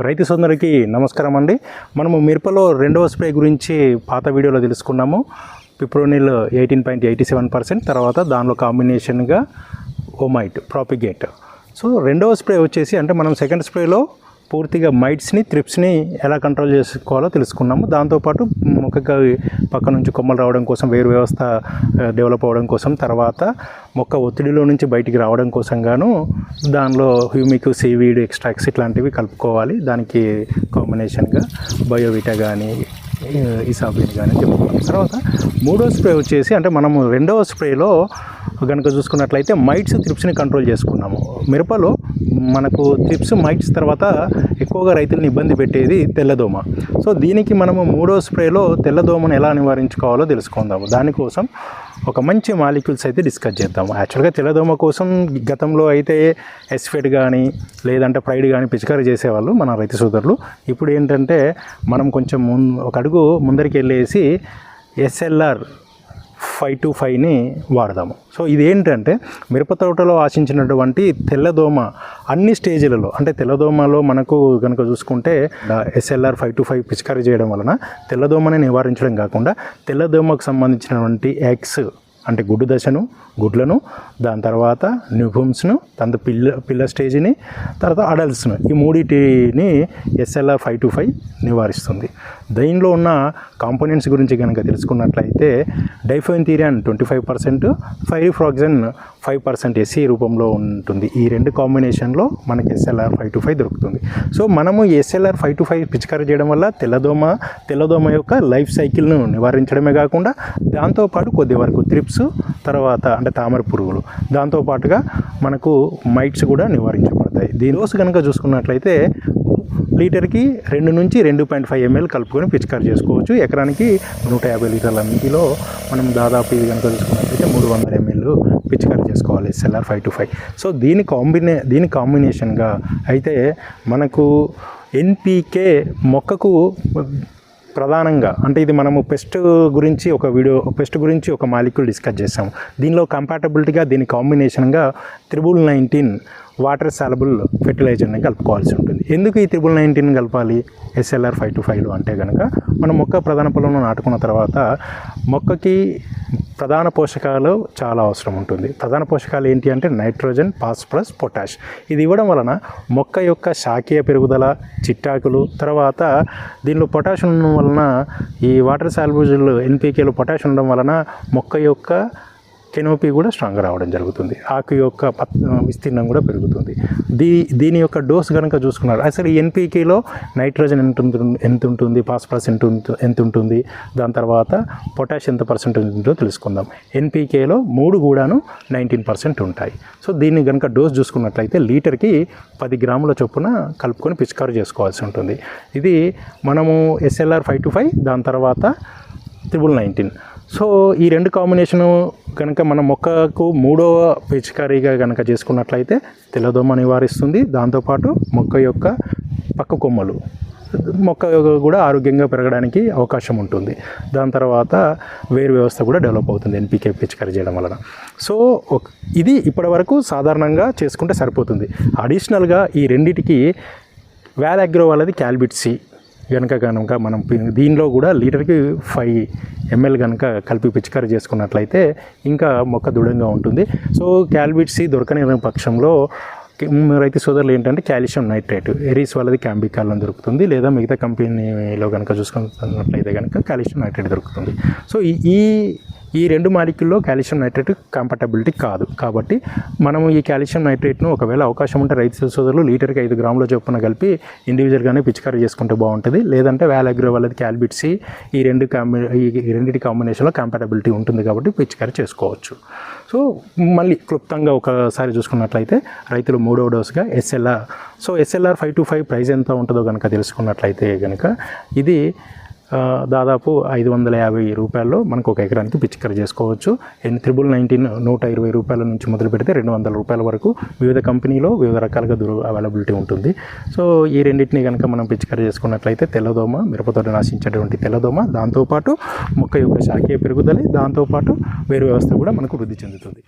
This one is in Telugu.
రైతు సోదరులకి నమస్కారం అండి. మనము మిరపలో రెండవ స్ప్రే గురించి పాత వీడియోలో తెలుసుకున్నాము. Fipronil eighteen point eighty seven percent తర్వాత దానిలో కాంబినేషన్గా ఓమైట్ ప్రాపిగేట్. సో రెండవ స్ప్రే వచ్చేసి అంటే మనం సెకండ్ స్ప్రేలో పూర్తిగా మైట్స్ని త్రిప్స్ని ఎలా కంట్రోల్ చేసుకోవాలో తెలుసుకున్నాము. దాంతోపాటు మొక్కకి పక్క నుంచి కొమ్మలు రావడం కోసం వేరు వ్యవస్థ డెవలప్ అవ్వడం కోసం తర్వాత మొక్క ఒత్తిడిలో నుంచి బయటికి రావడం కోసం గాను దానిలో హ్యూమిక్ సీవీడ్ ఎక్స్ట్రాక్స్ ఇట్లాంటివి కలుపుకోవాలి. దానికి కాంబినేషన్గా బయోవిటా కానీ ఇసాబిన్ కానీ చెప్పుకున్నాం తర్వాత మూడో స్ప్రే వచ్చేసి అంటే మనము రెండవ స్ప్రేలో కనుక చూసుకున్నట్లయితే మైట్స్ త్రిప్స్ని కంట్రోల్ చేసుకున్నాము. మిరపలో మనకు త్రిప్స్ మైట్స్ తర్వాత ఎక్కువగా రైతులను ఇబ్బంది పెట్టేది తెల్లదోమ. సో దీనికి మనము మూడో స్ప్రేలో తెల్లదోమను ఎలా నివారించుకోవాలో తెలుసుకుందాము. దానికోసం ఒక మంచి మాలిక్యూల్స్ అయితే డిస్కస్ చేద్దాం యాక్చువల్గా తెల్లదోమ కోసం గతంలో అయితే ఎస్ఫెడ్ కానీ లేదంటే ప్రైడ్ కానీ పిచికారీ చేసేవాళ్ళు మన రైతు సోదరులు. ఇప్పుడు ఏంటంటే మనం కొంచెం ముం ఒక అడుగు ముందరికి వెళ్ళేసి ఎస్ఎల్ఆర్ ఫైవ్ టు ఫైవ్ని వాడదాము. సో ఇదేంటంటే మిరప తోటలో ఆశించినటువంటి తెల్లదోమ అన్ని స్టేజ్లలో అంటే తెల్లదోమలో మనకు కనుక చూసుకుంటే ఎస్ఎల్ఆర్ ఫైవ్ టు ఫైవ్ పిచికారీ చేయడం వలన తెల్లదోమని నివారించడం కాకుండా తెల్లదోమకు సంబంధించినటువంటి ఎగ్స్ అంటే గుడ్డు దశను గుడ్లను దాని తర్వాత న్యూఫూమ్స్ను తర్వాత పిల్ల పిల్ల స్టేజ్ని తర్వాత అడల్ట్స్ను ఈ మూడింటిని ఎస్ఎల్ఆర్ ఫైవ్ టు ఫైవ్ నివారిస్తుంది. దీనిలో ఉన్న కాంపోనెంట్స్ గురించి కనుక తెలుసుకున్నట్లయితే diafenthiuron twenty five percent pyriproxyfen five percent SC రూపంలో ఉంటుంది. ఈ రెండు కాంబినేషన్లో మనకి ఎస్ఎల్ఆర్ ఫైవ్ టు ఫైవ్ దొరుకుతుంది. సో మనము ఎస్ఎల్ఆర్ ఫైవ్ టు ఫైవ్ పిచికారీ చేయడం వల్ల తెల్లదోమ తెల్లదోమ యొక్క లైఫ్ సైకిల్ను నివారించడమే కాకుండా దాంతోపాటు కొద్ది వరకు త్రిప్స్ తర్వాత అంటే తామర పురుగులు. దాంతోపాటుగా మనకు మైట్స్ కూడా నివారించబడతాయి. దీని కనుక చూసుకున్నట్లయితే లీటర్కి రెండు నుంచి రెండు పాయింట్ ఫైవ్ ఎంఎల్ కలుపుకొని పిచికారి చేసుకోవచ్చు. ఎకరానికి నూట యాభై లీటర్ల నీటిలో మనం దాదాపు ఇది కనుక చూసుకున్నట్లయితే మూడు వందల ఎంఎల్ పిచికారి చేసుకోవాలి SLR five two five. So దీని కాంబినే దీని కాంబినేషన్గా అయితే మనకు ఎన్పికే మొక్కకు ప్రధానంగా అంటే ఇది మనము పెస్ట్ గురించి ఒక వీడియో పెస్ట్ గురించి ఒక మాలిక్యూల్ డిస్కస్ చేసాము. దీనిలో కంపాటబిలిటీగా దీని కాంబినేషన్గా త్రిబుల్ నైన్టీన్ వాటర్ సాలబుల్ ఫెర్టిలైజర్ని కలుపుకోవాల్సి ఉంటుంది. ఎందుకు ఈ త్రిబుల్ నైన్టీన్ కలపాలి? ఎస్ఎల్ఆర్ ఫైవ్ టు ఫైవ్ అంటే కనుక మనం మొక్క ప్రధాన పొలంలో నాటుకున్న తర్వాత మొక్కకి ప్రధాన పోషకాలు చాలా అవసరం ఉంటుంది. ప్రధాన పోషకాలు ఏంటి అంటే నైట్రోజన్ ఫాస్ఫరస్ పొటాష్. ఇది ఇవ్వడం వలన మొక్క యొక్క శాఖీయ పెరుగుదల చిట్టాకులు తర్వాత దీనిలో పొటాష్ ఉండడం వలన ఈ వాటర్ సాల్బుజులు ఎన్పీకేలు పొటాష్ ఉండడం వలన మొక్క యొక్క కెనోపీ కూడా స్ట్రాంగ్ రావడం జరుగుతుంది. ఆకు యొక్క పత్ విస్తీర్ణం కూడా పెరుగుతుంది. దీ దీని యొక్క డోస్ కనుక చూసుకున్నారు అసలు ఎన్పీకేలో నైట్రోజన్ ఎంత ఉంటుంది ఎంత ఉంటుంది ఫాస్ఫరస్ ఎంత ఎంత ఉంటుంది దాని తర్వాత పొటాష్ ఎంత పర్సెంట్ ఉంటుందో తెలుసుకుందాం. ఎన్పీకేలో మూడు కూడాను నైన్టీన్ పర్సెంట్ ఉంటాయి. సో దీన్ని కనుక డోస్ చూసుకున్నట్లయితే లీటర్కి పది గ్రాముల చొప్పున కలుపుకొని పిచికారు చేసుకోవాల్సి ఉంటుంది. ఇది మనము ఎస్ఎల్ఆర్ ఫైవ్ టు ఫైవ్ దాని తర్వాత త్రిబుల్ నైన్టీన్. సో ఈ రెండు కాంబినేషను కనుక మన మొక్కకు మూడవ పిచికారీగా కనుక చేసుకున్నట్లయితే తెల్లదోమ నివారిస్తుంది. దాంతోపాటు మొక్క యొక్క పక్క కొమ్మలు మొక్క కూడా ఆరోగ్యంగా పెరగడానికి అవకాశం ఉంటుంది. దాని తర్వాత వేరు వ్యవస్థ కూడా డెవలప్ అవుతుంది ఎన్పికే పిచికారీ చేయడం వలన. సో ఇది ఇప్పటివరకు సాధారణంగా చేసుకుంటే సరిపోతుంది. అడిషనల్గా ఈ రెండిటికి వ్యాలాగ్రో వాళ్ళది క్యాల్బిట్సీ కనుక కనుక మనం దీనిలో కూడా లీటర్కి ఫైవ్ ఎంఎల్ కనుక కలిపి పిచికారీ చేసుకున్నట్లయితే ఇంకా మొక్క దృఢంగా ఉంటుంది. సో క్యాల్బిట్సీ దొరకని పక్షంలో రైతు సోదరులు ఏంటంటే కాల్షియం నైట్రేట్ ఎరీస్ వాళ్ళది క్యాంబికాలం దొరుకుతుంది. లేదా మిగతా కంపెనీలో కనుక చూసుకున్నట్లయితే కనుక కాల్షియం నైట్రేట్ దొరుకుతుంది. సో ఈ- ఈ రెండు మాలిక్యూల్లో కాల్షియం నైట్రేట్ కంపటబిలిటీ కాదు. కాబట్టి మనము ఈ కాల్షియం నైట్రేట్ను ఒకవేళ అవకాశం ఉంటే రైతు సోదరులు లీటర్కి ఐదు గ్రాముల చొప్పున కలిపి ఇండివిజువల్గానే పిచికారీ చేసుకుంటే బాగుంటుంది. లేదంటే వ్యాలగ్రో వాళ్ళది క్యాల్బిట్సి ఈ రెండు కాంబి ఈ రెండింటి కాంబినేషన్లో కంపాటబిలిటీ ఉంటుంది కాబట్టి పిచికారీ చేసుకోవచ్చు. సో మళ్ళీ క్లుప్తంగా ఒకసారి చూసుకున్నట్లయితే రైతులు మూడవ డోసుగా SLR. So SLR five two five price ఎంత ఉంటుందో కనుక తెలుసుకున్నట్లయితే కనుక ఇది దాదాపు ఐదు వందల యాభై రూపాయల్లో మనకు ఒక ఎకరానికి పిచికారీ చేసుకోవచ్చు. అండ్ త్రిబుల్ నైన్టీన్ నూట ఇరవై రూపాయల నుంచి మొదలు పెడితే రెండు వందల రూపాయల వరకు వివిధ కంపెనీలో వివిధ రకాలుగా దొరు అవైలబిలిటీ ఉంటుంది. సో ఈ రెండింటిని కనుక మనం పిచికారీ చేసుకున్నట్లయితే తెల్లదోమ మిరపతోట నాశించేటువంటి తెల్లదోమ దాంతోపాటు మొక్క యొక్క శాఖీయ పెరుగుదల దాంతోపాటు వేరు వ్యవస్థ కూడా మనకు వృద్ధి చెందుతుంది.